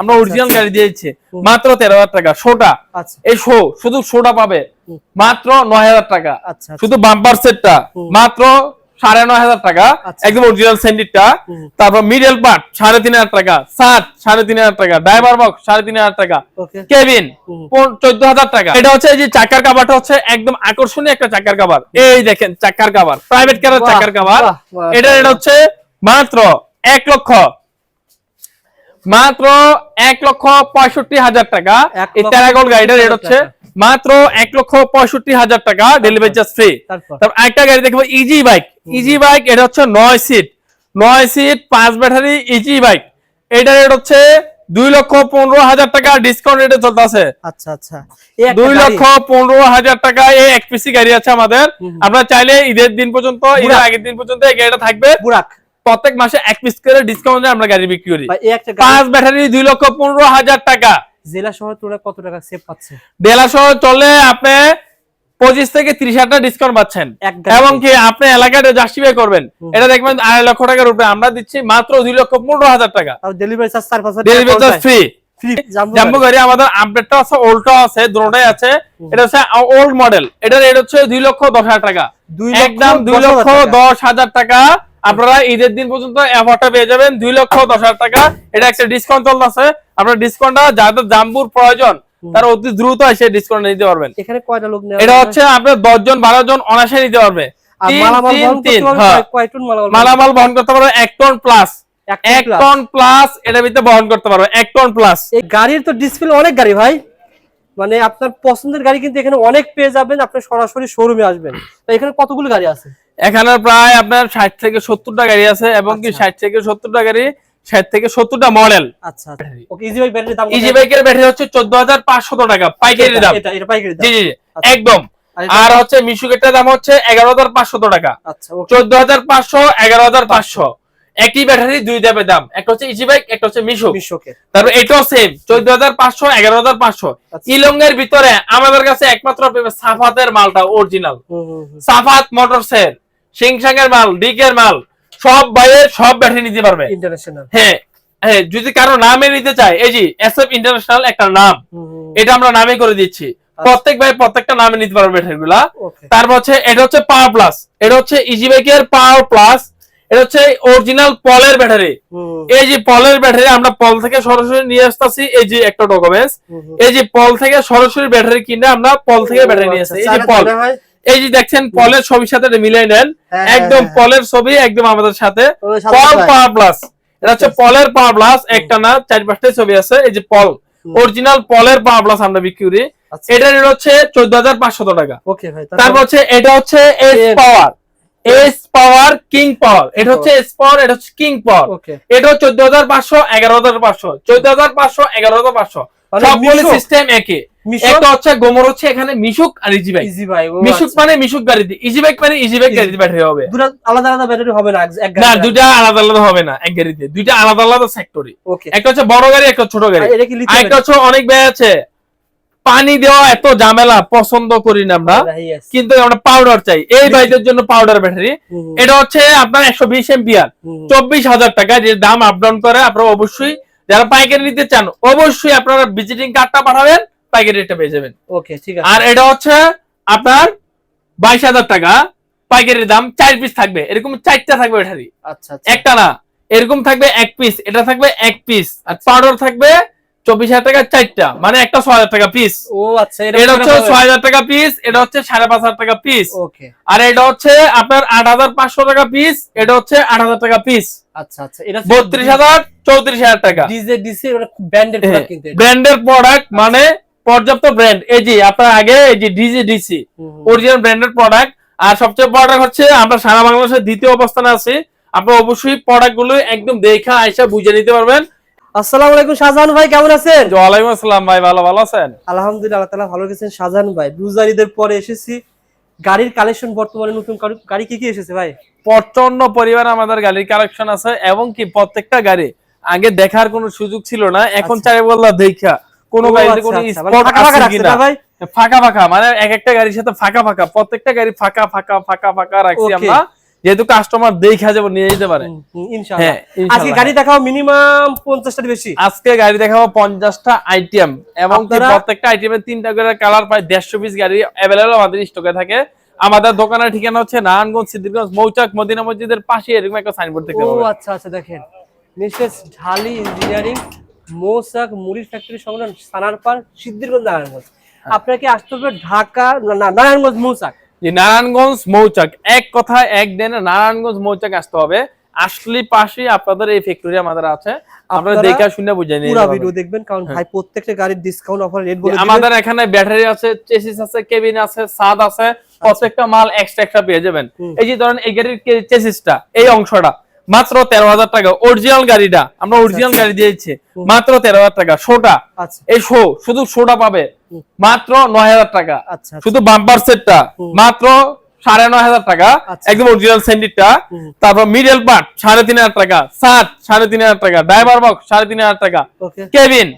আমরা অরিজিনাল গাড়ি দিয়েছি। মাত্র তেরো হাজার টাকা শোটা আচ্ছা। এই শো শুধু শোটা পাবে। মাত্র নয় হাজার টাকা। আচ্ছা শুধু বাম্পার সেটটা মাত্র সাড়ে নয় হাজার টাকা। আচ্ছা। একদম অরিজিনাল স্যান্ডিটটা তারপর মিডল পার্ট সাড়ে তিন হাজার টাকা। সাত সাড়ে তিন হাজার টাকা। ড্রাইভার বক্স সাড়ে তিন হাজার টাকা। কেবিন। চোদ্দ হাজার টাকা। এটা হচ্ছে এই যে চাকার কাভারটা হচ্ছে একদম আকর্ষণীয় একটা চাকার কাভার এই দেখেন চাকার কাভার প্রাইভেট কারের চাকার কাভার এটা এটা হচ্ছে মাত্র এক লক্ষ মাত্র এক লক্ষ পঁয়ষট্টি হাজার টাকা। এই গাড়িটার রেট হচ্ছে মাত্র এক লক্ষ পঁয়ষট্টি হাজার টাকা ডেলিভারি চার্জ ফ্রি তারপর। একটা গাড়ি দেখব ইজি বাইক ইজি বাইক এটা হচ্ছে নয় সিট নয় সিট পাঁচ ব্যাটারি ইজি বাইক এটা রেট হচ্ছে দুই লক্ষ পনেরো হাজার টাকা ডিসকাউন্ট রেটে চলতেছে। আচ্ছা আচ্ছা। দুই লক্ষ পনেরো হাজার টাকা এই এক পিসি গাড়ি আছে আমাদের। আপনারা চাইলে ঈদের দিন পর্যন্ত ঈদের আগের দিন পর্যন্ত এই গাড়িটা থাকবে। বুরাক প্রত্যেক মাসে এক পিস করে ডিসকাউন্টে আমরা গাড়ি বিক্রি করি। পাঁচ ব্যাটারি দুই লক্ষ পনেরো হাজার টাকা। জেলা শহর তুলনায় কত টাকা সেভ পাচ্ছে? ডেলা সহ চলে আপনি পঁচিশ থেকে ত্রিশ হাজার টাকা ডিসকাউন্ট পাচ্ছেন। এবং কি আপনি এলাকাটা জাস্টিফাই করবেন। এটা দেখবেন আড়াই লক্ষ টাকার উপরে। আমরা দিচ্ছি মাত্র দুই লক্ষ পনেরো হাজার টাকা। ডেলিভারি চার্জ ডেলিভারি ফ্রি গাড়ি। আমাদের আপডেটটা আছে ওল্ডটা আছে দুটোটাই আছে। এটা হচ্ছে ওল্ড মডেল এটা রেট হচ্ছে দুই লক্ষ দশ হাজার টাকা। একদম দুই লক্ষ দশ হাজার টাকা। আপনারা ঈদের দিন পর্যন্ত অ্যাফারটা পেয়ে যাবেন দুই লক্ষ দশ হাজার টাকা। এটা একটা ডিসকাউন্ট চলতেছে। আপনার ডিসকাউন্টটা যাদের জাম্বুর প্রয়োজন তারা অতি দ্রুত এসে ডিসকাউন্ট নিতে পারবেন। এখানে কয়টা লোক নেওয়া এটা হচ্ছে? আপনার দশ জন বারো জন অনায়াসে নিতে পারবে। মালামাল বহন করতে পারবে হ্যাঁ। বহন করতে পারবে এক টন প্লাস এক টন প্লাস এটার ভিতরে বহন করতে পারবে এক টন প্লাস এই গাড়ির তো ডিসপ্লে অনেক গাড়ি ভাই। মানে আপনার পছন্দের গাড়ি কিন্তু এখানে অনেক পেয়ে যাবেন আপনি সরাসরি শোরুমে আসবেন। তো এখানে কতগুলো গাড়ি আছে? এখানে প্রায় আপনার ষাট থেকে সত্তরটা গাড়ি আছে এবং কি আচ্ছা। ষাট থেকে সত্তরটা গাড়ি ষাট থেকে সত্তরটা মডেল আচ্ছা ইজি দাম বাইকের ব্যাটারি হচ্ছে চোদ্দ হাজার পাঁচশত টাকা পাইকারি দাম। দাম। জি জি আচ্ছা। একদম। আর হচ্ছে মিশুকেটের দাম হচ্ছে এগারো হাজার পাঁচশত টাকা। আচ্ছা চোদ্দ হাজার পাঁচশো এগারো হাজার পাঁচশো। একই ব্যাটারি দুই দামের দাম। একটা হচ্ছে ইজি বাইক একটা হচ্ছে মিশু তারপর এটাও সেম চোদ্দ হাজার পাঁচশো এগারো হাজার পাঁচশো। আচ্ছা। ইলঙ্গের ভিতরে আমাদের কাছে একমাত্র সাফাতের মালটা অরিজিনাল। সাফাত মোটরসের সিংসাং এর মাল ডিকের মাল সব বাইরের সব ব্যাটারি নিতে পারবে। ইন্টারন্যাশনাল হ্যাঁ হ্যাঁ যদি কারও নামে নিতে চায় এই জি এস এফ ইন্টারন্যাশনাল একটা নাম এটা আমরা নামে করে দিচ্ছি। প্রত্যেক ভাই প্রত্যেকটা নামে নিতে পারবে ব্যাটারি গুলা তারপর হচ্ছে এটা হচ্ছে পাওয়ার প্লাস এটা হচ্ছে ইজি বাইকের পাওয়ার প্লাস এটা হচ্ছে অরিজিনাল পলের ব্যাটারি এই যে পলের ব্যাটারি আমরা পল থেকে সরাসরি নিয়ে আসতেছি এই যে একটা ডকুমেন্টস। এই যে পল থেকে সরাসরি ব্যাটারি কিনে আমরা পল থেকে ব্যাটারি নিয়ে আসছি। এই যে আচ্ছা, পল এই যে দেখছেন পলের ছবির সাথে এটা মিলিয়ে নেন। হ্যাঁ, একদম হ্যাঁ, পলের ছবি একদম আমাদের সাথে। পল পাওয়ার প্লাস এটা হচ্ছে পলের পাওয়ার প্লাস একটা না চার পাঁচটা ছবি আছে। এই যে পল অরিজিনাল পলের পাওয়ার প্লাস আমরা বিক্রি করি। আচ্ছা। এটা রেট হচ্ছে চোদ্দ হাজার পাঁচশত টাকা। ওকে ভাই তারপর হচ্ছে এটা হচ্ছে S power S power king power এটা হচ্ছে এস পাওয়ার এটা হচ্ছে কিং পাওয়ার এটাও চোদ্দ হাজার পাঁচশো এগারো হাজার পাঁচশো। চোদ্দ হাজার পাঁচশো এগারো হাজার পাঁচশো। সবগুলো সিস্টেম একই একটা হচ্ছে গোমর হচ্ছে এখানে মিশুক আর ইজি বাইক ইজি ভাই মিশুক আচ্ছা। মানে মিশুক গাড়িতে। ইজি বাইক মানে ইজি বাইক গাড়িতে ব্যাটারি হবে। দুটো আলাদা আলাদা ব্যাটারি হবে না এক- এক না গাড়ি আলাদা আলাদা হবে না এক গাড়িতে। দুইটা আলাদা আলাদা সেক্টরি একটা হচ্ছে বড় গাড়ি একটা ছোট গাড়ি। আর এটা কি লিথিয়াম আরেকটা হচ্ছে অনেক ব্যয় আছে পানি দেওয়া এত ঝামেলা পছন্দ করি না আমরা। কিন্তু আমরা পাউডার চাই। এই বাইকের জন্য পাউডার ব্যাটারি এটা হচ্ছে আপনার একশো বিশ এম্পিয়ার চব্বিশ হাজার টাকা যে দাম আপ ডাউন করে আপনারা অবশ্যই যারা পাইকারি নিতে চান অবশ্যই আপনারা ভিজিটিং কার্ডটা পাঠাবেন পাইকারি রেটটা পেয়ে যাবেন। ওকে ঠিক আছে। আর এটা হচ্ছে আপনার বাইশ হাজার টাকা পাইকারির দাম চার পিস থাকবে এরকম চারটা থাকবে এটারই আচ্ছা আচ্ছা। একটা না এরকম থাকবে এক পিস এটা থাকবে এক পিস আর পাউডার থাকবে চব্বিশ হাজার টাকা চারটা। মানে একটা ছয় হাজার টাকা পিস ও আচ্ছা এটা হচ্ছে ছয় হাজার টাকা পিস এটা হচ্ছে সাড়ে পাঁচ হাজার টাকা পিস ওকে। আর এটা হচ্ছে আপনার আট হাজার পাঁচশো টাকা পিস এটা হচ্ছে আট হাজার টাকা পিস আচ্ছা আচ্ছা এটা বত্রিশ হাজার চৌত্রিশ হাজার টাকা। ব্র্যান্ডের প্রোডাক্ট মানে পর্যাপ্ত ব্র্যান্ড এই যে আপনার আগে এই যে ডিজি ডিসি। অরিজিনাল প্রোডাক্ট আর সবচেয়ে প্রোডাক্ট হচ্ছে আমরা সারা বাংলাদেশের দ্বিতীয় অবস্থানে আছি। আপনার অবশ্যই প্রোডাক্টগুলো একদম দেখা আইসা বুঝে নিতে পারবেন। আসসালামু আলাইকুম শাহজাহান ভাই কেমন আছেন? ওয়ালাইকুম আসসালাম ভাই ভালো ভালো আছেন? আলহামদুলিল্লাহ তাআলা ভালো রেখেছেন। শাহজাহান ভাই ব্লুজার পরে এসেছি। গাড়ির কালেকশন বর্তমানে নতুন গাড়ি- গাড়ি কি কি এসেছে ভাই? প্রচণ্ড পরিমাণ আমাদের গাড়ির কালেকশন আছে এবং কি প্রত্যেকটা গাড়ি আগে দেখার কোনো সুযোগ ছিল না এখন আচ্ছা। চাই বললা দেখা। কোন গাড়িতে আচ্ছা, কোনো আচ্ছা, স্পট ফাঁকা ফাঁকা আছে কিনা? ভাই? ফাঁকা ফাঁকা মানে এক একটা গাড়ির সাথে ফাঁকা ফাঁকা প্রত্যেকটা গাড়ি ফাঁকা ফাঁকা ফাঁকা ফাঁকা রাখছি আমরা। যেহেতু কাস্টমার দেখা যাব নিয়ে যেতে পারে। হ্যাঁ, আজকে গাড়ি দেখাও মিনিমাম পঞ্চাশটার বেশি। আজকে গাড়ি দেখাবো পঞ্চাশটা আইটেম এবং প্রত্যেকটা আইটেমে তিনটা করে কালার প্রায় দেড়শো পিস গাড়ি অ্যাভেলেবল আমাদের স্টকে থাকে। আমাদের দোকানের ঠিকানা হচ্ছে নারায়ণগঞ্জ সিদ্দিরগঞ্জ মৌচাক মদিনা মসজিদের পাশে এরকম একটা সাইনবোর্ড দেখতে ও পাবেন। আচ্ছা আচ্ছা দেখেন। মিসেস ঢালি ইঞ্জিনিয়ারিং মোসাক মুড়ির ফ্যাক্টরি সংলগ্ন সানারপাড় সিদ্ধিরগঞ্জ নারায়ণগঞ্জ। হ্যাঁ। আপনাকে আসতে হবে ঢাকা নারায়ণগঞ্জ মৌসাক যে নারায়ণগঞ্জ মৌচাক এক কথায় এক দিনে নারায়ণগঞ্জ মৌচাক আসতে হবে। আসলে পাশে আপনাদের এই ফ্যাক্টরি আমাদের আছে। আপনারা দেখা শুনে বুঝে নিন পুরো ভিডিও দেখবেন কারণ হ্যাঁ। ভাই প্রত্যেকটা গাড়ির ডিসকাউন্ট অফার রেট বলে আমাদের এখানে ব্যাটারি আছে চেসিস আছে কেবিন আছে সাদ আছে প্রত্যেকটা মাল এক্সট্রা এক্সট্রা পেয়ে যাবেন। এই যে ধরেন এই গাড়ির চেসিসটা এই অংশটা মাত্র তেরো হাজার টাকা। অরিজিনাল গাড়িটা আমরা অরিজিনাল গাড়ি দিয়েছি। মাত্র তেরো হাজার টাকা। শোটা আচ্ছা। এই শো শুধু শোটা পাবে। মাত্র নয় হাজার টাকা। আচ্ছা শুধু বাম্পার সেটটা। মাত্র সাড়ে নয় হাজার টাকা। আচ্ছা। একদম অরিজিনাল স্যান্ডিটটা হুম। তারপর মিডল পার্ট সাড়ে তিন হাজার টাকা। সাত সাড়ে তিন হাজার টাকা। ড্রাইভার বক্স সাড়ে তিন হাজার টাকা। কেবিন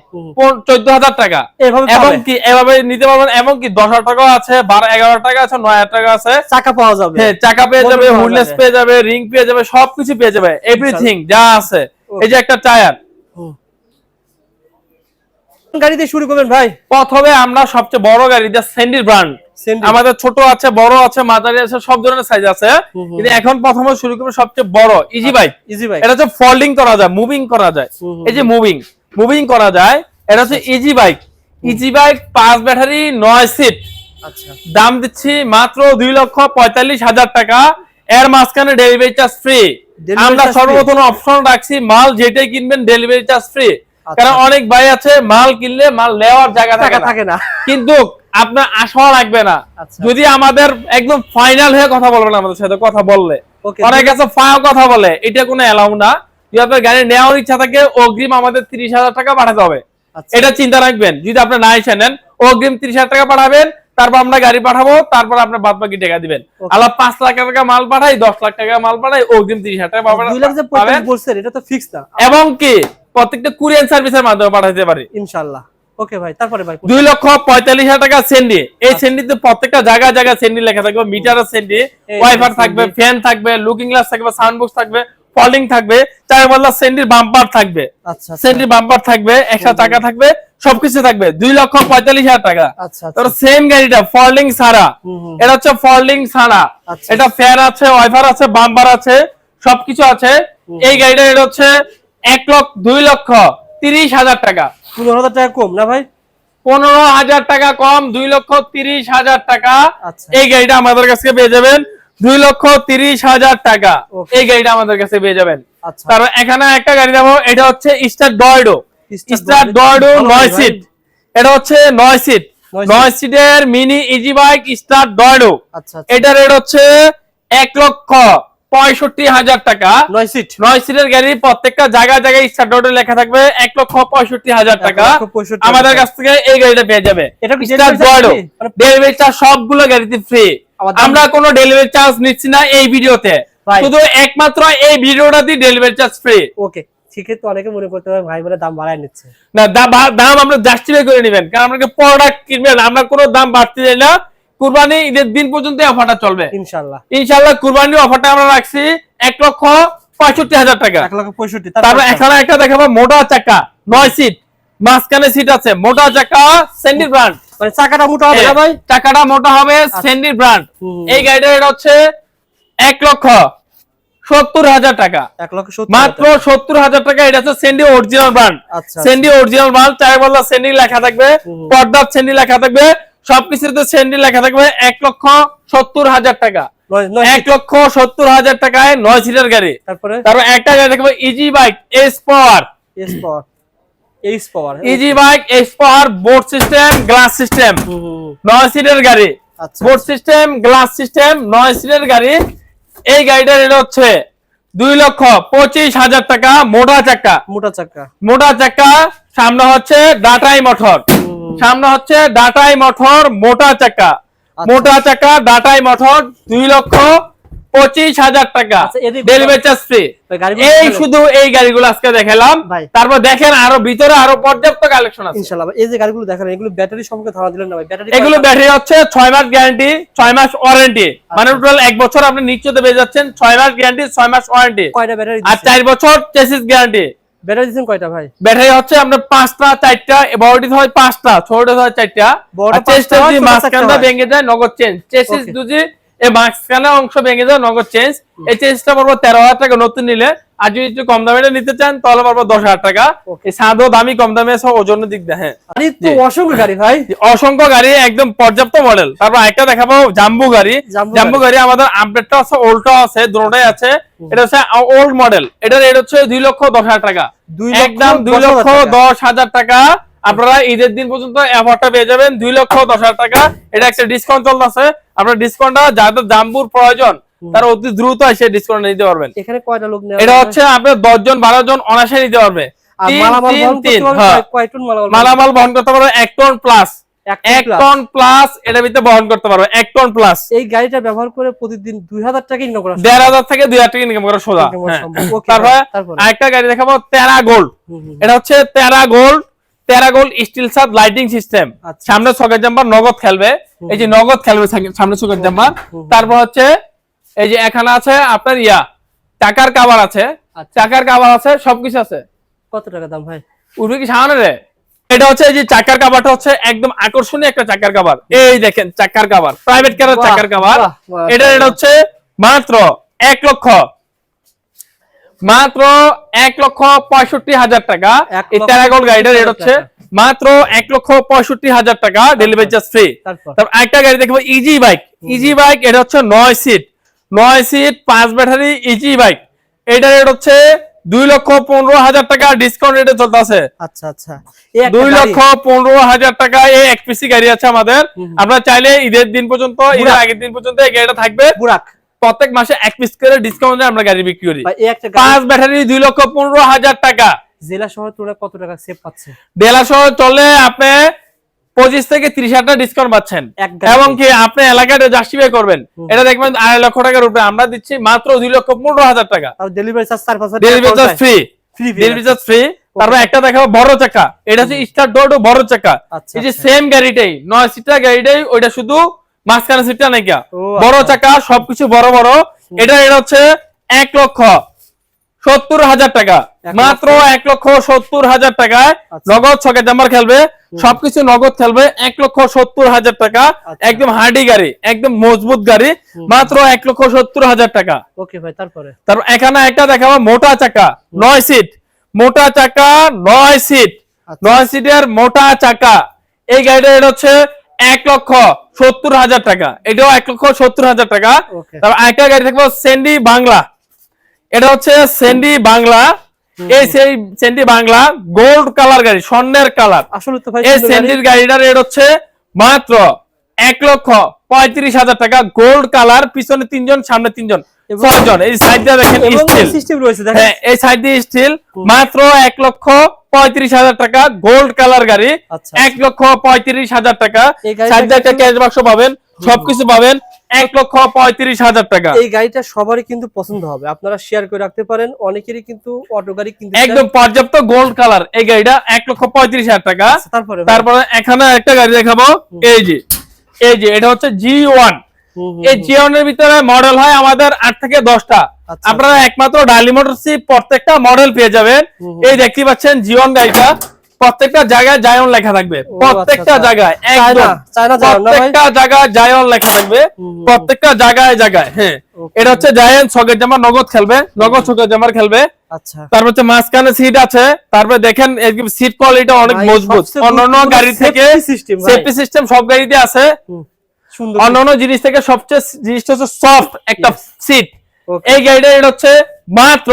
চোদ্দ হাজার টাকা। এবং কি এভাবে নিতে পারবেন এবং কি দশ হাজার টাকা আছে বারো এগারো টাকা আছে নয় হাজার টাকা আছে। চাকা পাওয়া যাবে। হ্যাঁ চাকা পেয়ে যাবে হুডলেস পেয়ে যাবে রিং পেয়ে যাবে সবকিছু পেয়ে যাবে এভরিথিং যা আছে। এই যে একটা টায়ার হুম। গাড়ি দিয়ে শুরু করবেন ভাই? প্রথমে আমরা সবচেয়ে বড় গাড়ি যা স্যান্ডির ব্র্যান্ড আমাদের ছোট আছে বড় আছে মাঝারি আছে সব ধরনের সাইজ আছে। কিন্তু এখন প্রথমে শুরু করব সবচেয়ে বড় ইজি বাইক ইজি ভাই এটা হচ্ছে ফোল্ডিং করা যায় মুভিং করা যায়। এই যে মুভিং মুভিং করা যায় এটা হচ্ছে ইজি বাইক ইজি বাইক পাঁচ ব্যাটারি নয় সিট আচ্ছা। দাম দিচ্ছি মাত্র দুই লক্ষ পঁয়তাল্লিশ হাজার টাকা। এর মাঝখানে ডেলিভারি চার্জ ফ্রি আমরা সর্বপ্রথম অপশন রাখছি মাল যেটাই কিনবেন ডেলিভারি চার্জ ফ্রি। কারণ অনেক ভাই আছে মাল কিনলে মাল নেওয়ার জায়গা থাকে থাকে না। কিন্তু আপনার আশা লাগবে না। আচ্ছা। যদি আমাদের একদম ফাইনাল হয়ে কথা বলবেন আমাদের সাথে কথা বললে। অনেক আছে ফাও কথা বলে এটা কোনো অ্যালাউ না। যদি আপনার গাড়ি নেওয়ার ইচ্ছা থাকে অগ্রিম আমাদের তিরিশ হাজার টাকা পাঠাতে হবে। আচ্ছা। এটা চিন্তা রাখবেন। যদি আপনি না এসে নেন অগ্রিম তিরিশ হাজার টাকা পাঠাবেন তারপর আমরা গাড়ি পাঠাবো তারপর আপনার বাদ বাকি টাকা দিবেন. আল্লাহ পাঁচ লাখ টাকা মাল পাঠাই দশ লাখ টাকা মাল পাঠাই অগ্রিম তিরিশ হাজার টাকা পাবেন- বলছেন এটা তো ফিক্স না। এবং কি? প্রত্যেকটা কুরিয়ান সার্ভিসের মাধ্যমে পাঠাতে পারি। ইনশাআল্লাহ। ওকে ভাই তারপরে ভাই দুই লক্ষ পঁয়তাল্লিশ হাজার টাকা সেন্ডি। এই আচ্ছা। সেন্ডিতে প্রত্যেকটা জায়গায় জায়গায় সেন্ডি লেখা থাকবে মিটারের সেন্ডি ওয়াইফার থাকবে ফ্যান থাকবে লুকিং গ্লাস থাকবে সাউন্ড বক্স থাকবে ফল্ডিং থাকবে চার সেন্ডির বাম্পার থাকবে। আচ্ছা আচ্ছা। সেন্ডির বাম্পার থাকবে একটা টাকা থাকবে সবকিছু থাকবে দুই লক্ষ পঁয়তাল্লিশ হাজার টাকা। আচ্ছা আচ্ছা। সেম গাড়িটা ফল্ডিং হুম। এটা হচ্ছে ফল্ডিং আচ্ছা। এটা ফ্যান আছে ওয়াইফার আছে বাম্পার আছে সবকিছু আছে। এই গাড়িটা এটা হচ্ছে এক লক্ষ দুই লক্ষ তিরিশ হাজার টাকা। পনেরো হাজার টাকা কম না ভাই? পনেরো হাজার টাকা কম দুই লক্ষ তিরিশ হাজার টাকা। আচ্ছা। এই গাড়িটা আমাদের কাছে পেয়ে যাবেন দুই লক্ষ তিরিশ হাজার টাকা। এই গাড়িটা আমাদের কাছে পেয়ে যাবেন। আচ্ছা। তারপর এখানে একটা গাড়ি দেবো এটা হচ্ছে স্টার ডয়ডো। স্টার ডয়ডো। নয় সিট। এটা হচ্ছে নয় সিট। নয় সিটের মিনি ইজি বাইক স্টার ডয়ডো। আচ্ছা আচ্ছা। এটা রেট হচ্ছে এক লক্ষ পঁয়ষট্টি হাজার টাকা। নয় সিট। নয় সিটের গাড়ি প্রত্যেকটা জায়গায় জায়গায় স্টার ডয়ডো লেখা থাকবে এক লক্ষ পঁয়ষট্টি হাজার টাকা। আমাদের কাছ থেকে এই গাড়িটা পেয়ে যাবে? মানে ডেলিভারি চার্জ সবগুলো গাড়িতে ফ্রি আমরা কোনো ডেলিভারি চার্জ নিচ্ছি না এই ভিডিওতে। শুধু একমাত্র এই ভিডিওটা দিয়ে ডেলিভারি চার্জ ফ্রি ওকে সেক্ষেত্রে অনেকে মনে করতে পারে ভাই বলে দাম বাড়ায় নিচ্ছে। না দাম আমরা জাস্টিফাই করে নেবেন। কারণ আমরা প্রোডাক্ট কিনবেন? আমরা কোনো দাম বাড়তে চাই না। কুরবানি ঈদের দিন পর্যন্ত অফারটা চলবে। ইনশাআল্লাহ। ইনশাল্লাহ কুরবানির অফারটা আমরা রাখছি এক লক্ষ পঁয়ষট্টি হাজার টাকা। এক লক্ষ পঁয়ষট্টি তারপর এখানে একটা দেখাবো মোটা চাকা নয় সিট মাঝখানে সিট আছে মোটা চাকা স্যান্ডি ব্র্যান্ড মানে চাকাটা মোটা হবে ভাই? টাকাটা মোটা হবে স্যান্ডি ব্র্যান্ড এই গাড়িটা এটা হচ্ছে এক লক্ষ সত্তর হাজার টাকা। এক লক্ষ সত্তর মাত্র সত্তর হাজার টাকা এটা হচ্ছে সেন্ডি অরিজিনাল ব্র্যান্ড আচ্ছা সেন্ডি অরিজিনাল মাল চার বললা সেন্ডি লেখা থাকবে। পর্দার সেন্ডি লেখা থাকবে। সবকিছুতে সেন্ডি লেখা থাকবে এক লক্ষ সত্তর হাজার টাকা। এক লক্ষ সত্তর হাজার টাকায় নয় সিটের গাড়ি। তারপরে? তারপর একটা গাড়ি দেখব easy bike S power S power H power easy bike S power board system glass system নয় সিটের গাড়ি। বোর্ড সিস্টেম গ্লাস সিস্টেম নয় সিটের গাড়ি। এই গাড়িটার রেট হচ্ছে দুই লক্ষ পঁচিশ হাজার টাকা মোটা চাকা। মোটা চাকা। মোটা চাকা সামনে হচ্ছে ডাটাই মোটর। সামনে হচ্ছে ডাটাই মোটর মোটা চাকা। আচ্ছা। মোটা চাকা ডাটাই মোটর দুই লক্ষ পঁচিশ হাজার টাকা। আচ্ছা, ডেলিভারি চার্জ ফ্রি এই শুধু এই গাড়িগুলো আজকে দেখালাম। তারপর দেখেন আরও ভিতরে আরও পর্যাপ্ত কালেকশন আছে। ইনশাআল্লাহ এই যে গাড়িগুলো দেখালেন এগুলো ব্যাটারি সম্পর্কে ধারণা দিলেন না ভাই। ব্যাটারি এগুলো ব্যাটারি হচ্ছে ছয় মাস গ্যারান্টি ছয় মাস ওয়ারেন্টি মানে আচ্ছা। টোটাল এক বছর আপনি নিশ্চিত পেয়ে যাচ্ছেন ছয় মাস গ্যারান্টি ছয় মাস ওয়ারেন্টি কয়টা ব্যাটারি আর চার বছর চেসিস গ্যারান্টি ব্যাটারি দিচ্ছেন কয়টা ভাই? ব্যাটারি হচ্ছে আপনার পাঁচটা চারটা বড়টি হয় পাঁচটা ছোটটা হয় চারটা। চেস্ট যদি মাঝখানটা ভেঙে যায় নগদ চেঞ্জ চেসিস. যদি এই মাঝখানে অংশ ভেঙে যায় নগদ চেঞ্জ এই চেঞ্জটা পড়ব তেরো হাজার টাকা নতুন নিলে। আর যদি একটু কম দামে নিতে চান তাহলে পড়ব দশ হাজার টাকা। এই সাদও দামি কম দামে সব ওজনের দিক দিয়ে হ্যাঁ। অসংখ্য গাড়ি ভাই। অসংখ্য গাড়ি একদম পর্যাপ্ত মডেল তারপর একটা দেখাবো জাম্বু গাড়ি। জাম্বু গাড়ি। আমাদের আপডেটটা আছে ওল্ডটা আছে দুটোটাই আছে। এটা হচ্ছে ওল্ড মডেল এটা রেট হচ্ছে দুই লক্ষ দশ হাজার টাকা। দুই একদম দুই লক্ষ দশ হাজার টাকা। আপনারা ঈদের দিন পর্যন্ত অফারটা পেয়ে যাবেন দুই লক্ষ দশ হাজার টাকা। এটা একটা ডিসকাউন্ট চলতেছে। আপনার ডিসকাউন্টটা যাদের জাম্বুর প্রয়োজন তারা অতি দ্রুত এসে ডিসকাউন্ট নিতে পারবেন। এখানে কয়টা লোক এটা হচ্ছে আপনার দশ জন বারো জন অনাসে নিতে পারবে মালামাল বহন করতে পারবে হ্যাঁ। মালামাল বহন করতে পারবে এক টন প্লাস এক টন প্লাস ভিতরে বহন করতে পারবে এক টন প্লাস এই গাড়িটা ব্যবহার করে প্রতিদিন দুই হাজার টাকা ইনকাম করা দেড় হাজার থেকে দুই হাজার টাকা ইনকাম করা সোজা হ্যাঁ। তারপরে আরেকটা গাড়ি দেখাবো তেরা গোল্ড হুম, হুম। এটা হচ্ছে তেরা গোল্ড তেরা গোল্ড স্টিল লাইটিং সিস্টেম। সামনে সকেট জাম্পার নগদ খেলবে। এই যে নগদ খেলবে সামনে- সকেট জাম্পার তারপর হচ্ছে এই যে এখানে আছে আপনার ইয়া টাকার কাবার আছে। আচ্ছা। চাকার কাবার আছে সবকিছু আছে। কত টাকা দাম ভাই? উঠবে কি সামনে রে? এটা হচ্ছে এই যে চাকার কাবারটা হচ্ছে একদম আকর্ষণীয় একটা চাকার কাবার। এই দেখেন চাকার কাবার। প্রাইভেট কারের চাকার কাবার। এটা। এটা হচ্ছে মাত্র এক লক্ষ। মাত্র এক লক্ষ পঁয়ষট্টি হাজার টাকা। এই তেরাগোল গাড়িটার রেট হচ্ছে মাত্র এক লক্ষ পঁয়ষট্টি হাজার টাকা ডেলিভারি চার্জ ফ্রি তারপর? একটা গাড়ি দেখব ইজি বাইক ইজি বাইক এটা হচ্ছে নয় সিট নয় সিট পাঁচ ব্যাটারি ইজি বাইক এটা রেট হচ্ছে দুই লক্ষ পনেরো হাজার টাকা ডিসকাউন্ট রেটে চলতে আছে আচ্ছা আচ্ছা। দুই লক্ষ পনেরো হাজার টাকা এই এক পিসি গাড়ি আছে আমাদের। আপনারা চাইলে ঈদের দিন পর্যন্ত ঈদের আগের দিন পর্যন্ত এই গাড়িটা থাকবে। বুরাক। প্রত্যেক মাসে এক পিস করে ডিসকাউন্টে আমরা গাড়ি বিক্রি করি। পাঁচ ব্যাটারি দুই লক্ষ পনেরো হাজার টাকা। জেলা শহর তুলনায় কত টাকা সেভ পাচ্ছে? ডেলা সহ চললে আপনি পঁচিশ থেকে তিরিশ হাজার টাকা ডিসকাউন্ট পাচ্ছেন। এবং কি আপনি এলাকাটা জাস্টিফাই করবেন। এটা দেখবেন আড়াই লক্ষ টাকার উপরে। আমরা দিচ্ছি মাত্র দুই লক্ষ পনেরো হাজার টাকা। আর delivery charge delivery charge free delivery charge free তারপর একটা দেখাবো বড় চাকা। এটা হচ্ছে স্টার ডোর বড় চাকা। আচ্ছা, এই যে আচ্ছা। সেম গাড়িটাই নয় সিটার গাড়িটাই ওইটা শুধু মাঝখানে সিটটা নাকি বড় আচ্ছা। চাকা সবকিছু বড় বড়। এটা এটা হচ্ছে এক লক্ষ সত্তর হাজার টাকা। মাত্র এক লক্ষ সত্তর হাজার টাকায় আচ্ছা। নগদ ছকে জাম্বার খেলবে সবকিছু নগদ খেলবে এক লক্ষ সত্তর হাজার টাকা আচ্ছা। একদম হার্ডি গাড়ি একদম মজবুত গাড়ি মাত্র এক লক্ষ সত্তর হাজার টাকা। ওকে ভাই তারপরে? তারপর এখানে একটা দেখাবো মোটা চাকা নয় সিট। মোটা চাকা নয় সিট। আচ্ছা। নয় সিটের মোটা চাকা। এই গাড়িটা এটা হচ্ছে এক লক্ষ সত্তর হাজার টাকা। এটাও এক লক্ষ সত্তর হাজার টাকা। তারপর একটা গাড়ি দেখব সেন্ডি বাংলা এটা হচ্ছে সেন্ডি বাংলা এই সেই সেন্ডি বাংলা গোল্ড কালার গাড়ি স্বর্ণের কালার আসলে তো ভাই এই সেন্ডির গাড়িটার রেট হচ্ছে মাত্র এক লক্ষ পঁয়ত্রিশ হাজার টাকা। গোল্ড কালার পিছনে তিনজন সামনে তিনজন ছয়জন। এই সাইডটা দেখেন স্টিল রয়েছে হ্যাঁ এই সাইড দিয়ে স্টিল মাত্র এক লক্ষ পঁয়ত্রিশ হাজার টাকা। গোল্ড কালার গাড়ি। আচ্ছা, এক লক্ষ পঁয়ত্রিশ হাজার টাকা। সাইড দিয়ে একটা ক্যাশ বাক্স পাবেন। সবকিছু পাবেন এক লক্ষ পঁয়ত্রিশ হাজার টাকা। এই গাড়িটা সবারই কিন্তু পছন্দ হবে। আপনারা শেয়ার করে রাখতে পারেন অনেকেরই কিন্তু অটো গাড়ি কিন্তু একদম পর্যাপ্ত গোল্ড কালার এই গাড়িটা এক লক্ষ পঁয়ত্রিশ হাজার টাকা। তারপরে তারপরে এখানে একটা গাড়ি দেখাবো। এই যে এই যে এটা হচ্ছে জি ওয়ান এই জি ওয়ানের ভিতরে মডেল হয় আমাদের আট থেকে দশটা। আচ্ছা। আপনারা একমাত্র ডালি মোটরসি প্রত্যেকটা মডেল পেয়ে যাবেন। এই দেখতে পাচ্ছেন জিওন গাড়িটা। প্রত্যেকটা জায়গায় জায়ন লেখা থাকবে। প্রত্যেকটা আচ্ছা, আচ্ছা। জায়গায় একদম। না ভাই? প্রত্যেকটা জায়গায় জায়ন লেখা থাকবে। প্রত্যেকটা জায়গায় জায়গায় হ্যাঁ। এটা হচ্ছে জায়ান ছকের জামা নগদ খেলবে। নগদ ছকের জামার খেলবে। আচ্ছা। তারপর হচ্ছে মাঝখানে সিট আছে। তারপর দেখেন সিট কোয়ালিটি অনেক মজবুত। অন্যান্য গাড়ি থেকে। সেফটি সিস্টেম সব গাড়িতে আছে। অন্যান্য জিনিস থেকে সবচেয়ে জিনিসটা হচ্ছে সফট একটা সিট এই গাড়িটা এটা হচ্ছে মাত্র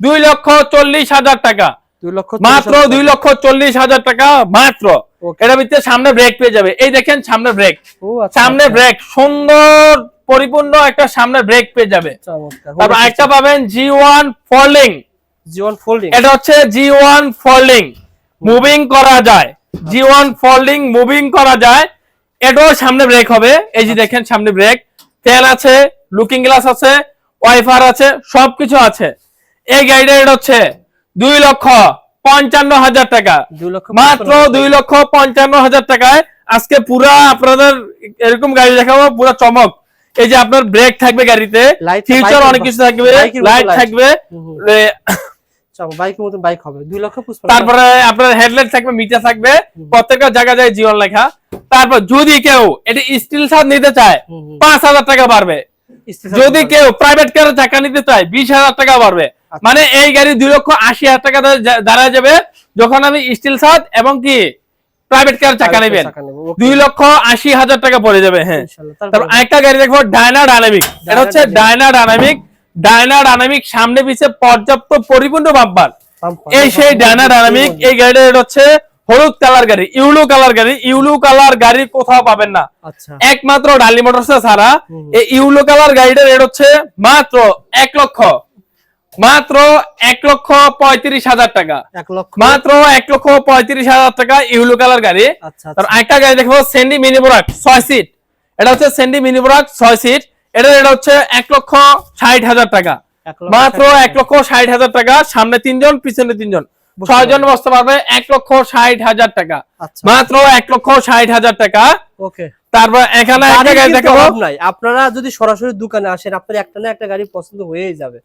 দুই লক্ষ চল্লিশ হাজার টাকা। মাত্র দুই লক্ষ চল্লিশ হাজার টাকা মাত্র. এটার ভিতরে সামনে ব্রেক পেয়ে যাবে। এই দেখেন সামনে ব্রেক আচ্ছা, সামনে আচ্ছা। ব্রেক সুন্দর পরিপূর্ণ একটা সামনে ব্রেক পেয়ে যাবে। তারপর একটা পাবেন জি ওয়ান ফলিং জীবন ফোল্ডিং এটা হচ্ছে জি ওয়ান ফোল্ডিং মুভিং করা যায়। জি ওয়ান ফোল্ডিং মুভিং করা যায়। এটাও সামনে ব্রেক হবে। এই যে দেখেন সামনে ব্রেক ফ্যান আছে লুকিং গ্লাস আছে ওয়াইফার আছে সবকিছু আছে। এই গাড়িটা রেট হচ্ছে দুই লক্ষ পঞ্চান্ন হাজার টাকা। মাত্র দুই লক্ষ পঞ্চান্ন হাজার টাকায় আজকে পুরা আপনাদের এরকম গাড়ি দেখাবো পুরো চমক। এই যে আপনার ব্রেক থাকবে গাড়িতে ফিউচার অনেক কিছু থাকবে লাইট থাকবে। তারপরে আপনার হেডলাইট থাকবে মিটার থাকবে। প্রত্যেকটা জায়গা যায় জীবন লেখা। তারপর যদি কেউ এটি স্টিল সার নিতে চায়। পাঁচ হাজার টাকা বাড়বে। যদি কেউ প্রাইভেট কারে চাকা নিতে চায় বিশ হাজার টাকা বাড়বে। মানে এই গাড়ি দুই লক্ষ আশি হাজার টাকা দাঁড়ায় যাবে যখন আমি স্টিল সাত এবং কি প্রাইভেট কার চাকা নেবেন. দুই লক্ষ আশি হাজার টাকা পড়ে যাবে হ্যাঁ। তারপর? আরেকটা গাড়ি দেখব ডায়না ডায়নামিক এটা হচ্ছে। ডায়না ডায়নামিক ডায়না ডায়নামিক সামনে পিছে পর্যাপ্ত পরিপূর্ণ বাম্পার এই সেই ডায়না ডায়নামিক এই গাড়িটা এটা হচ্ছে হলুদ কালার গাড়ি ইউলু কালার গাড়ি। ইউলু কালার গাড়ি কোথাও পাবেন না। আচ্ছা। একমাত্র ডালি মোটরস ছাড়া এই ইউলো কালার গাড়িটার রেট হচ্ছে মাত্র এক লক্ষ। মাত্র এক লক্ষ পঁয়ত্রিশ হাজার টাকা। মাত্র এক লক্ষ পঁয়ত্রিশ হাজার টাকা ইউলো কালার গাড়ি। আচ্ছা তার আচ্ছা। একটা গাড়ি দেখব সেন্ডি মিনি বোরাক ছয় সিট এটা হচ্ছে সেন্ডি মিনি বোরাক ছয় সিট এটা এটা হচ্ছে এক লক্ষ ষাট হাজার টাকা। মাত্র এক লক্ষ ষাট হাজার টাকা সামনে তিনজন পিছনে তিনজন। বুঝতে ছয় জন বসতে পারবে এক লক্ষ ষাট হাজার টাকা। আচ্ছা। মাত্র এক লক্ষ ষাট হাজার টাকা। ওকে তারপর এখানে একটা গাড়ি দেখাবো। নাই। আপনারা যদি সরাসরি দোকানে আসেন আপনার একটা না একটা গাড়ি পছন্দ হয়েই যাবে।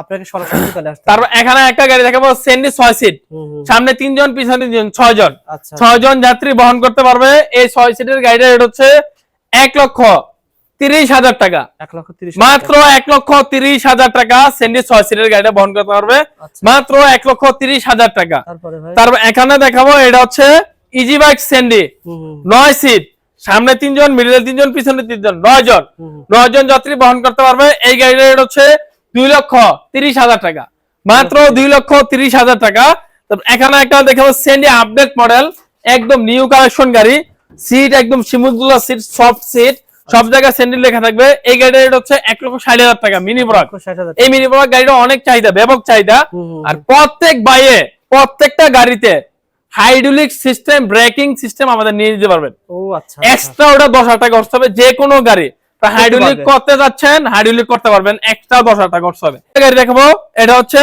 আপনাকে সরাসরি দোকানে আসতে তারপর এখানে একটা গাড়ি দেখাবো সেন্ডি ছয় সিট হুম, হুম। সামনে তিনজন পিছনে তিনজন জন আচ্ছা ছয় জন যাত্রী বহন করতে পারবে। এই সিটের গাড়িটার রেট হচ্ছে এক লক্ষ তিরিশ হাজার টাকা। লক্ষ মাত্র এক লক্ষ তিরিশ হাজার টাকা সেন্ডি ছয় সিটের গাড়িটা বহন করতে পারবে। আচ্ছা। মাত্র এক লক্ষ তিরিশ হাজার টাকা। তারপর এখানে দেখাবো এটা হচ্ছে ইজি বাইক সেন্ডি নয় সিট সামনে তিনজন মিডিলে তিনজন পিছনে তিনজন নয় জন। নয় জন যাত্রী বহন করতে পারবে। এই গাড়ির রেট হচ্ছে দুই লক্ষ তিরিশ হাজার টাকা। মাত্র দুই লক্ষ। তিরিশ হাজার টাকা। এখানে একটা দেখাবো সেন্ডি আপডেট মডেল একদম নিউ কালেকশন গাড়ি। সিট একদম শিমুলগুলা সিট সফট সিট সব জায়গায় স্যান্ডেল লেখা থাকবে। এই গাড়ির রেট হচ্ছে এক লক্ষ ষাট হাজার টাকা মিনি ব্রক এই মিনি ব্রক গাড়িটা অনেক চাহিদা ব্যাপক চাহিদা। আর প্রত্যেক বাইয়ে প্রত্যেকটা গাড়িতে হাইড্রোলিক সিস্টেম ব্রেকিং সিস্টেম আমাদের নিয়ে নিতে পারবেন। ও আচ্ছা আচ্ছা। এক্সট্রা ওটা দশ হাজার টাকা খরচ হবে যে কোনো গাড়ি। হাইড্রোলিক। করতে যাচ্ছেন হাইড্রোলিক করতে পারবেন এক্সট্রা দশ হাজার টাকা খরচ হবে। গাড়ি দেখাবো এটা হচ্ছে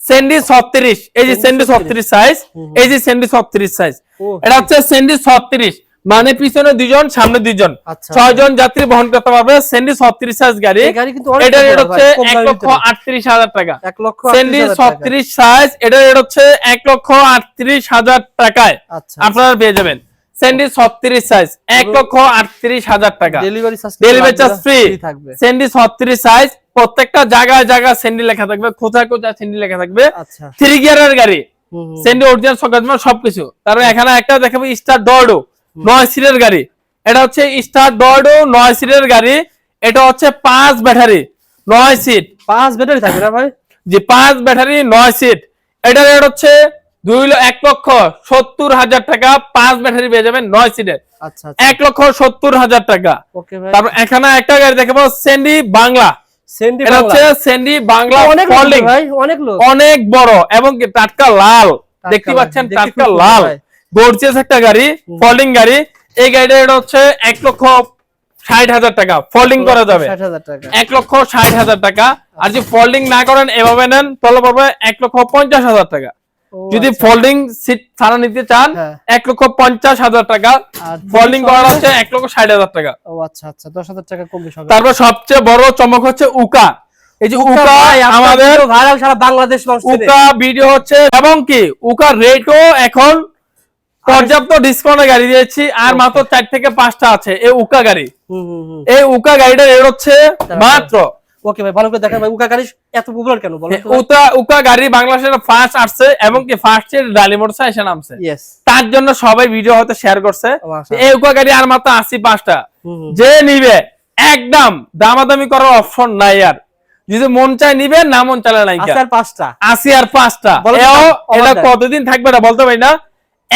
সেন্ডি ছত্রিশ। এই যে সেন্ডি ছত্রিশ সাইজ এই যে সেন্ডি ছত্রিশ সাইজ এটা হচ্ছে সেন্ডি ছত্রিশ। মানে পিছনে দুজন সামনে দুজন আচ্ছা। ছয় জন যাত্রী বহন করতে পারবে। সেন্ডি ছত্রিশ সাইজ গাড়ি। এটা রেট হচ্ছে এক লক্ষ আটত্রিশ হাজার টাকা। এক লক্ষ সেন্ডি। ছত্রিশ সাইজ এটা রেট হচ্ছে এক লক্ষ আটত্রিশ হাজার টাকায়। আচ্ছা আপনারা পেয়ে যাবেন। সেন্ডি ছত্রিশ সাইজ এক লক্ষ আটত্রিশ হাজার টাকা। ডেলিভারি চার্জ ফ্রি সেন্ডি ছত্রিশ সাইজ প্রত্যেকটা জায়গায় জায়গায় সেন্ডি লেখা থাকবে কোথায় কোথায় সেন্ডি লেখা থাকবে। আচ্ছা। থ্রি গিয়ারের গাড়ি। সেন্ডি অরিজিনাল সবকিছু। তারপর এখানে একটা দেখাবো স্টার ডর্ডো নয় সিটের গাড়ি। এটা হচ্ছে স্টার ডর্ডো নয় সিটের গাড়ি। এটা হচ্ছে পাঁচ ব্যাটারি নয় সিট। পাঁচ ব্যাটারি থাকবে না ভাই? যে পাঁচ ব্যাটারি নয় সিট। এটা রেট হচ্ছে দুই এক লক্ষ সত্তর হাজার টাকা। পাঁচ ব্যাটারি পেয়ে যাবেন নয় সিটের। আচ্ছা আচ্ছা। এক লক্ষ সত্তর হাজার টাকা। তারপর এখানে একটা গাড়ি দেখাবো সেন্ডি বাংলা সেন্ডি এটা হচ্ছে সেন্ডি বাংলা অনেক বড় এবং টাটকা লাল। দেখতে পাচ্ছেন টাটকা লাল। গর্জিয়াস একটা গাড়ি ফোল্ডিং গাড়ি এই গাড়িটা এটা হচ্ছে এক লক্ষ ষাট হাজার টাকা। ফোল্ডিং করা যাবে। এক লক্ষ ষাট হাজার টাকা। আর যদি ফোল্ডিং না করেন এভাবে নেন তাহলে পড়বে এক লক্ষ পঞ্চাশ হাজার টাকা। যদি আচ্ছা। ফোল্ডিং সিট ছাড়া নিতে চান হ্যাঁ। এক লক্ষ পঞ্চাশ হাজার টাকা। ফোল্ডিং করা হচ্ছে এক লক্ষ ষাট হাজার টাকা। ও আচ্ছা আচ্ছা দশ হাজার টাকা কম বেশি হবে তারপর সবচেয়ে বড় চমক হচ্ছে উকা। এই যে উকা আমাদের ভাইরাল সারা বাংলাদেশ উকা ভিডিও হচ্ছে এবং কি? উকা রেটও এখন পর্যাপ্ত ডিসকাউন্টে গাড়ি দিয়েছি আর মাত্র চার থেকে পাঁচটা আছে এই উকা গাড়ি। এই উকা গাড়িটা রেট হচ্ছে মাত্র। ওকে ভাই ভালো করে দেখেন ভাই উকা গাড়ি এত পপুলার কেন উকা উকা গাড়ি বাংলাদেশের ফার্স্ট আসছে এবং কি ফার্স্ট এর ডালি মোটরসাইকেল এসে নামছে। তার জন্য সবাই ভিডিও হয়তো শেয়ার করছে। আচ্ছা। এই উকা গাড়ি আর মাত্র আশি পাঁচটা। যে নিবে একদম দামাদামি করার অপশন নাই আর। যদি মন চায় নিবে না মন চালে নাই পাঁচটা। আশি আর পাঁচটা। এটা কতদিন থাকবে না বলতে পারি না।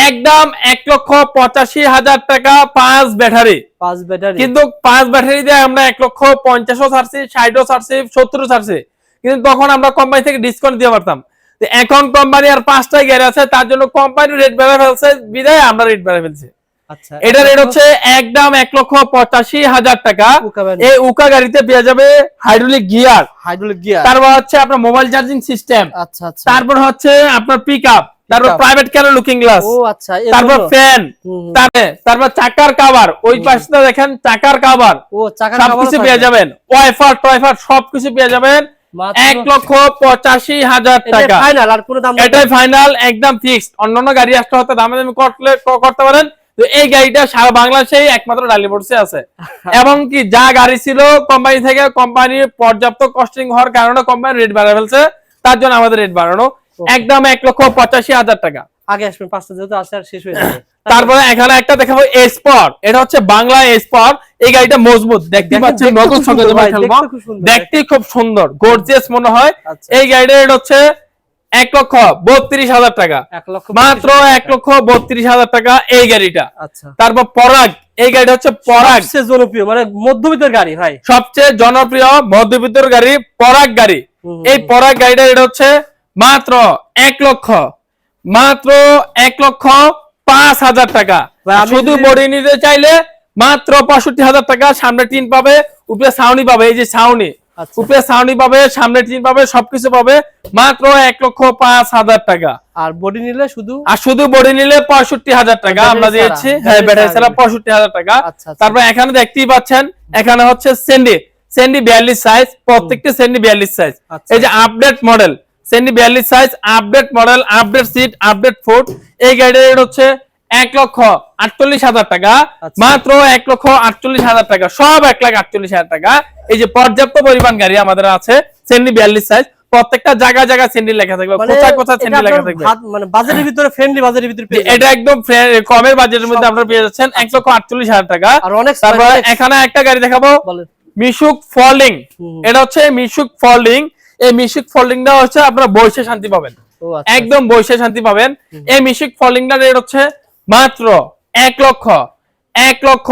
একদম এক লক্ষ পঁচাশি হাজার টাকা পাঁচ ব্যাটারি। পাঁচ ব্যাটারি। কিন্তু পাঁচ ব্যাটারি দিয়ে আমরা এক লক্ষ পঞ্চাশও ছাড়ছি ষাটও ছাড়ছি সত্তরও ছাড়ছি। কিন্তু তখন আমরা কোম্পানি থেকে ডিসকাউন্ট দিয়ে পারতাম। এখন কোম্পানি আর পাঁচটাই গ্যারে আছে তার জন্য কোম্পানি রেট বেড়ে ফেলছে বিদায় আমরা রেট বেড়ে ফেলছি। আচ্ছা এটা রেট হচ্ছে একদম এক লক্ষ পঁচাশি হাজার টাকা। এই উকা গাড়িতে পেয়ে যাবে হাইড্রোলিক গিয়ার হাইড্রোলিক গিয়ার তারপর হচ্ছে আপনার মোবাইল চার্জিং সিস্টেম আচ্ছা তারপর হচ্ছে আপনার পিক আপ তারপর প্রাইভেট ক্যারো লুকিং গ্লাস ও আচ্ছা তারপর ফ্যান হুম। তারপরে তারপর চাকার কাভার ওই পাশে দেখেন চাকার কাভার ও চাকার কভার সবকিছু পেয়ে যাবেন। ওয়াইফার টয়ফার সবকিছু পেয়ে যাবেন। এক লক্ষ পঁচাশি হাজার টাকা। ফাইনাল আর কোনো দাম এটাই ফাইনাল একদম ফিক্সড অন্যান্য গাড়ি আসতে হতে দামে দামি করলে করতে পারেন। তো এই গাড়িটা সারা বাংলাদেশে একমাত্র ডালি মোটরসে আছে। এবং কি যা গাড়ি ছিল কোম্পানি থেকে কোম্পানি পর্যাপ্ত কস্টিং হওয়ার কারণে কোম্পানি রেট বাড়া ফেলছে। তার জন্য আমাদের রেট বাড়ানো। একদম এক লক্ষ পঁচাশি হাজার টাকা। আগে আসবেন পাঁচটা যেহেতু আসে আর শেষ হয়ে যাবে। তারপরে এখানে একটা দেখাবো এসপর এটা হচ্ছে বাংলা এসপর এই গাড়িটা মজবুত। দেখতে পাচ্ছেন নতুন সঙ্গে দেখতে খুব সুন্দর। গর্জিয়াস মনে হয়। আচ্ছা। এই গাড়িটার রেট হচ্ছে এক লক্ষ বত্রিশ হাজার টাকা। মাত্র এক লক্ষ বত্রিশ হাজার টাকা এই গাড়িটা। আচ্ছা। তারপর পরাগ। এই গাড়িটা হচ্ছে পরাগ। সবচেয়ে জনপ্রিয় মানে মধ্যবিত্তের গাড়ি ভাই। সবচেয়ে জনপ্রিয় মধ্যবিত্তের গাড়ি পরাগ গাড়ি। এই পরাগ গাড়িটা এটা হচ্ছে মাত্র এক লক্ষ। মাত্র এক লক্ষ পাঁচ হাজার টাকা। শুধু বডি নিতে চাইলে মাত্র পঁয়ষট্টি হাজার টাকা সামনে টিন পাবে উপরে সাউনি পাবে এই যে সাউনি আচ্ছা। উপরে সাউনি পাবে সামনে টিন পাবে সবকিছু পাবে মাত্র এক লক্ষ পাঁচ হাজার টাকা। আর বডি নিলে শুধু? আর শুধু বডি নিলে পঁয়ষট্টি হাজার টাকা আমরা দিয়েছি। হ্যাঁ ব্যাটারি ছাড়া। পঁয়ষট্টি হাজার টাকা। আচ্ছা, আচ্ছা। তারপর এখানে দেখতেই পাচ্ছেন এখানে হচ্ছে সেন্ডি সেন্ডি বিয়াল্লিশ সাইজ প্রত্যেকটি সেন্ডি বিয়াল্লিশ সাইজ। এই যে আপডেট মডেল সেন্ডি বিয়াল্লিশ size update model update seat update food এই গাড়ির রেট হচ্ছে এক লক্ষ আটচল্লিশ হাজার টাকা। আচ্ছা। মাত্র এক লক্ষ আটচল্লিশ হাজার টাকা। সব এক লাখ আটচল্লিশ হাজার টাকা। এই যে পর্যাপ্ত পরিমাণ গাড়ি আমাদের আছে সেন্ডি বিয়াল্লিশ সাইজ প্রত্যেকটা জায়গা জায়গা সেন্ডি লেখা থাকবে মানে কোথায় কোথায় সেন্ডি লেখা থাকবে। মানে বাজারের ভিতরে ফ্রেন্ডলি বাজারের ভিতরে। এটা একদম কমের বাজেটের মধ্যে আপনারা পেয়ে যাচ্ছেন। এক লক্ষ আটচল্লিশ হাজার টাকা। আর অনেক তারপরে এখানে একটা গাড়ি দেখাবো। মিশুক ফল্ডিং এটা হচ্ছে মিশুক ফল্ডিং এই মিশুক ফল্ডিংটা হচ্ছে আপনারা বসে শান্তি পাবেন। আচ্ছা একদম বসে শান্তি পাবেন। এই মিশুক ফল্ডিংটার রেট হচ্ছে মাত্র এক লক্ষ এক লক্ষ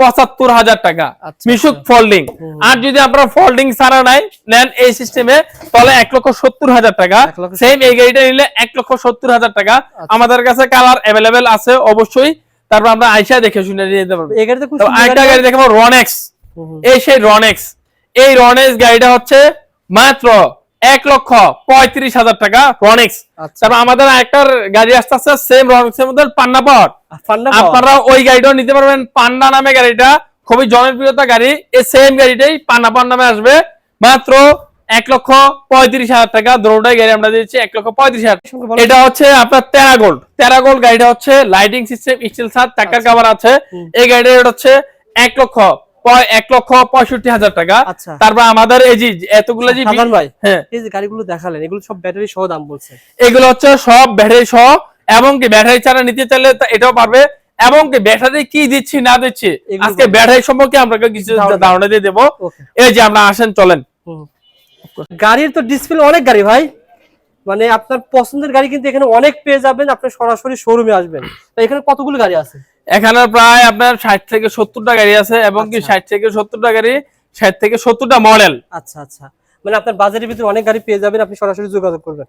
পঁচাত্তর হাজার টাকা। আচ্ছা, মিশুক আচ্ছা। ফোল্ডিং আর যদি আপনারা ফোল্ডিং ছাড়া নাই নেন এই সিস্টেমে তাহলে এক লক্ষ সত্তর হাজার টাকা। সেম এই গাড়িটা নিলে এক লক্ষ সত্তর হাজার টাকা। আমাদের কাছে কালার অ্যাভেলেবেল আছে অবশ্যই। তারপর আমরা আইসা দেখে শুনে নিয়ে যেতে পারব। এই গাড়িতে তো আরেকটা গাড়ি দেখাবো রনেক্স। এই সেই রনেক্স এই রনেক্স গাড়িটা হচ্ছে মাত্র এক লক্ষ পঁয়ত্রিশ হাজার টাকা রনেক্স আচ্ছা। তারপর আমাদের আরেকটা গাড়ি আসতে আসছে সেম রনেক্স এর মধ্যে পান্না পাওয়ার। আপনারা ওই গাড়িটাও নিতে পারবেন। পান্ডা নামে গাড়িটা খুবই জনপ্রিয়তা গাড়ি। এই সেম গাড়িটাই পান্না পাওয়ার নামে আসবে। মাত্র এক লক্ষ পঁয়ত্রিশ হাজার টাকা দুটোটাই গাড়ি আমরা দিচ্ছি এক লক্ষ পঁয়ত্রিশ হাজার। এটা হচ্ছে আপনার তেরাগোল্ড তেরাগোল্ড গাড়িটা হচ্ছে লাইটিং সিস্টেম স্টিল সার টাকার কাভার আছে। এই গাড়িটা হচ্ছে এক লক্ষ এক লক্ষ পঁয়ষট্টি হাজার টাকা। আচ্ছা। তারপর আমাদের এই যে এতগুলো যে ভাই হ্যাঁ। এই যে গাড়িগুলো দেখালেন এগুলো সব ব্যাটারি সহ দাম বলছে। এগুলো হচ্ছে সব ব্যাটারি সহ এবং কি ব্যাটারি ছাড়া নিতে চাইলে এটাও পারবে। এবং ব্যাটারি কি দিচ্ছি না দিচ্ছি আজকে ব্যাটারি সম্পর্কে কিছু ধারণা। দিয়ে দেবো। এই যে আমরা আসেন চলেন। গাড়ির তো ডিসপ্লে অনেক গাড়ি ভাই। মানে আপনার পছন্দের গাড়ি কিন্তু এখানে অনেক পেয়ে যাবেন আপনি সরাসরি শোরুমে আসবেন। এখানে কতগুলো গাড়ি আছে? এখানে প্রায় আপনার ষাট থেকে সত্তরটা গাড়ি আছে এবং কি আচ্ছা। ষাট থেকে সত্তরটা গাড়ি ষাট থেকে সত্তরটা মডেল আচ্ছা আচ্ছা। মানে আপনার বাজারের ভিতরে অনেক গাড়ি পেয়ে যাবেন আপনি সরাসরি যোগাযোগ করবেন।